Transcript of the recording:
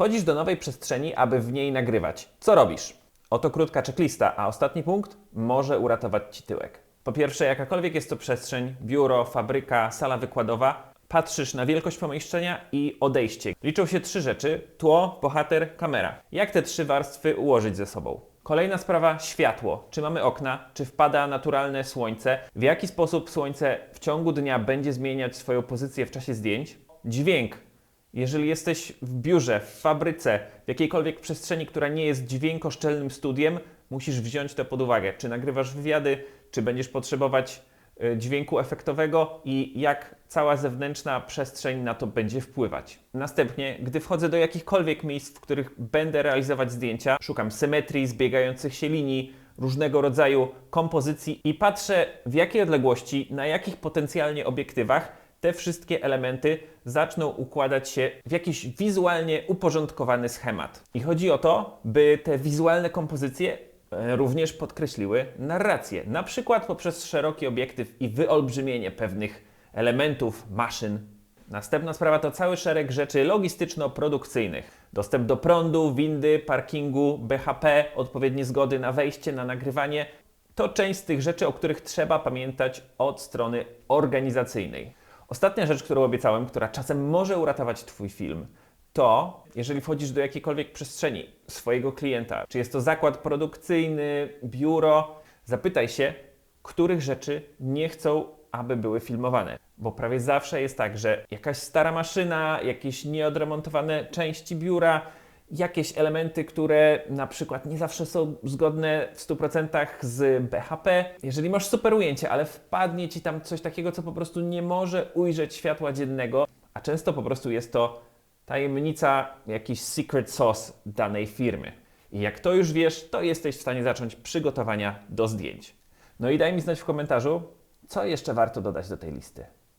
Wchodzisz do nowej przestrzeni, aby w niej nagrywać. Co robisz? Oto krótka checklista, a ostatni punkt może uratować Ci tyłek. Po pierwsze, jakakolwiek jest to przestrzeń, biuro, fabryka, sala wykładowa, patrzysz na wielkość pomieszczenia i odejście. Liczą się trzy rzeczy: tło, bohater, kamera. Jak te trzy warstwy ułożyć ze sobą? Kolejna sprawa światło. Czy mamy okna? Czy wpada naturalne słońce? W jaki sposób słońce w ciągu dnia będzie zmieniać swoją pozycję w czasie zdjęć? Dźwięk. Jeżeli jesteś w biurze, w fabryce, w jakiejkolwiek przestrzeni, która nie jest dźwiękoszczelnym studiem, musisz wziąć to pod uwagę. Czy nagrywasz wywiady, czy będziesz potrzebować y, dźwięku efektowego i jak cała zewnętrzna przestrzeń na to będzie wpływać. Następnie, gdy wchodzę do jakichkolwiek miejsc, w których będę realizować zdjęcia, szukam symetrii, zbiegających się linii, różnego rodzaju kompozycji i patrzę w jakiej odległości, na jakich potencjalnie obiektywach te wszystkie elementy zaczną układać się w jakiś wizualnie uporządkowany schemat. I chodzi o to, by te wizualne kompozycje e, również podkreśliły narrację, na przykład poprzez szeroki obiektyw i wyolbrzymienie pewnych elementów, maszyn. Następna sprawa to cały szereg rzeczy logistyczno-produkcyjnych. Dostęp do prądu, windy, parkingu, BHP, odpowiednie zgody na wejście, na nagrywanie. To część z tych rzeczy, o których trzeba pamiętać od strony organizacyjnej. Ostatnia rzecz, którą obiecałem, która czasem może uratować Twój film, to jeżeli wchodzisz do jakiejkolwiek przestrzeni swojego klienta, czy jest to zakład produkcyjny, biuro, zapytaj się, których rzeczy nie chcą, aby były filmowane. Bo prawie zawsze jest tak, że jakaś stara maszyna, jakieś nieodremontowane części biura, jakieś elementy, które na przykład nie zawsze są zgodne w 100% z BHP. Jeżeli masz super ujęcie, ale wpadnie ci tam coś takiego, co po prostu nie może ujrzeć światła dziennego, a często po prostu jest to tajemnica, jakiś secret sauce danej firmy. I jak to już wiesz, to jesteś w stanie zacząć przygotowania do zdjęć. No i daj mi znać w komentarzu, co jeszcze warto dodać do tej listy.